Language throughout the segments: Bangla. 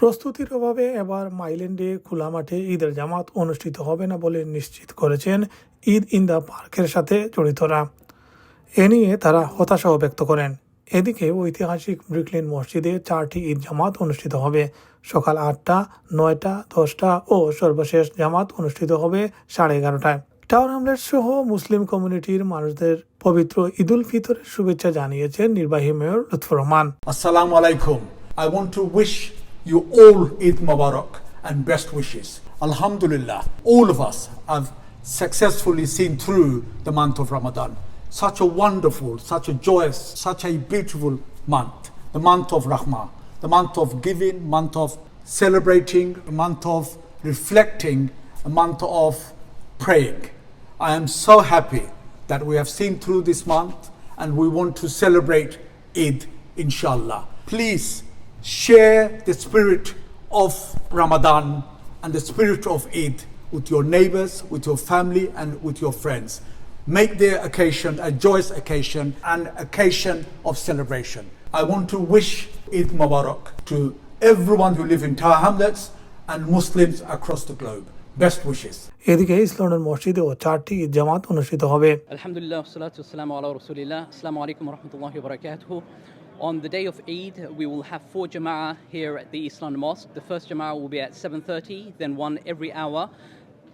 প্রস্তুতির অভাবে এবার মাইল্যান্ডে খোলা মাঠে ঈদের জামাত অনুষ্ঠিত হবে না বলে নিশ্চিত করেছেন ঈদ ইন দ্য পার্কের সাথে জড়িতরা। এ নিয়ে তারা হতাশাও ব্যক্ত করেন। এদিকে ঐতিহাসিক ব্রিকলিন মসজিদে চারটি ঈদ জামাত অনুষ্ঠিত হবে। সকাল আটটা, নয়টা, দশটা ও সর্বশেষ জামাত অনুষ্ঠিত হবে সাড়ে এগারোটায়। টাওয়ার হামলেট সহ মুসলিম কমিউনিটির মানুষদের পবিত্র ঈদুল ফিতরের শুভেচ্ছা জানিয়েছেন নির্বাহী mayor Lutfur Rahman. Assalamu alaikum. I want to wish you all Eid Mubarak and best wishes. Alhamdulillah, all of us have successfully seen through the month of Ramadan. Such a wonderful, such a joyous, such a beautiful month. The month of Rahmah, the month of giving, month of celebrating, a month of reflecting, a month of praying. I am so happy that we have seen through this month and we want to celebrate Eid, inshallah. Please share the spirit of Ramadan and the spirit of Eid with your neighbors, with your family, and with your friends. Make their occasion a joyous occasion and occasion of celebration. I want to wish Eid Mubarak to everyone who live in Tower Hamlets and Muslims across the globe. Best wishes. এদিকে ইসলামের মসজিদেও চারটি ঈদ জামাত অনুষ্ঠিত হবে Alhamdulillah, salatu wassalamu ala rasulillah. Assalamu alaikum wa rahmatullahi wa barakatuh. on the day of Eid, we will have four jama'ah here at the London Mosque. The first jama'ah will be at 7.30, then one every hour.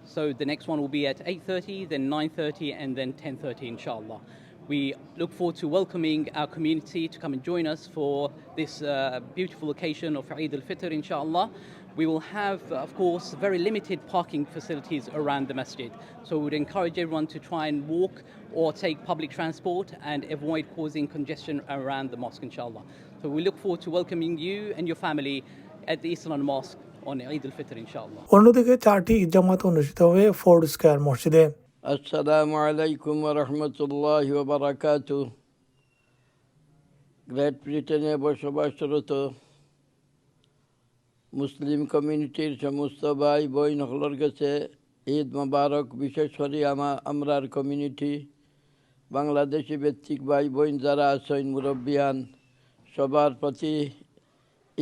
So the next one will be at 8.30, then 9.30, and then 10.30, inshallah. We look forward to welcoming our community to come and join us for this uh, beautiful occasion of Eid al-Fitr, inshallah. We will have, of course, very limited parking facilities around the masjid. So we would encourage everyone to try and walk or take public transport and avoid causing congestion around the mosque, inshallah. So we look forward to welcoming you and your family at the Eastern Mosque on Eid al-Fitr, inshallah. অন্যদিকে চারটি ঈদ জামাত অনুষ্ঠিত হবে ফোর্ড স্কয়ার মসজিদে Wa rahmatullahi wa barakatuh. Great ব্রিটেনে বসবাসরত মুসলিম কমিউনিটির সমস্ত ভাই বই নকলর কাছে ঈদ মোবারক, বিশেষ করে আমা, আমরার কমিউনিটি বাংলাদেশি ব্যক্তিক ভাই বোন যারা আছেন, মুরব্বিয়ান, সবার প্রতি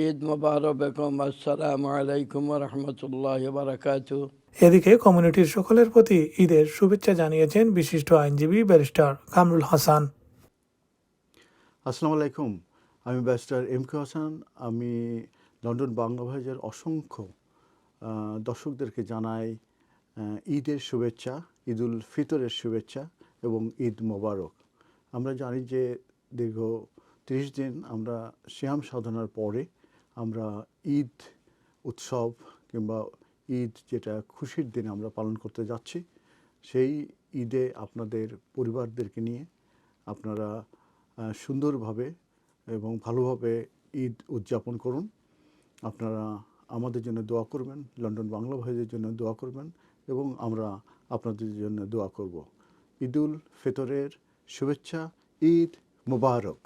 ঈদ মোবারক বেগম আসসালামু আলাইকুম রহমতুল্লাহ বারাকাতু এদিকে কমিউনিটির সকলের প্রতি ঈদের শুভেচ্ছা জানিয়েছেন বিশিষ্ট আইনজীবী ব্যারিস্টার কামরুল হাসান। আসসালামু আলাইকুম আমি ব্যারিস্টার এম কে হাসান। আমি লন্ডন বাংলা ভাইজের অসংখ্য দর্শকদেরকে জানাই ঈদের শুভেচ্ছা ঈদুল ফিতরের শুভেচ্ছা এবং ঈদ মোবারক। আমরা জানি যে দীর্ঘ তিরিশ দিন আমরা শ্যাম সাধনার পরে আমরা ঈদ উৎসব কিংবা ঈদ যেটা খুশির দিন আমরা পালন করতে যাচ্ছি, সেই ঈদে আপনাদের পরিবারদেরকে নিয়ে আপনারা সুন্দরভাবে এবং ভালোভাবে ঈদ উদযাপন করুন। আপনারা আমাদের জন্য দোয়া করবেন, লন্ডন বাংলা ভাইদের জন্য দোয়া করবেন এবং আমরা আপনাদের জন্য দোয়া করব। ঈদুল ফিতরের শুভেচ্ছা, ঈদ মুবারক।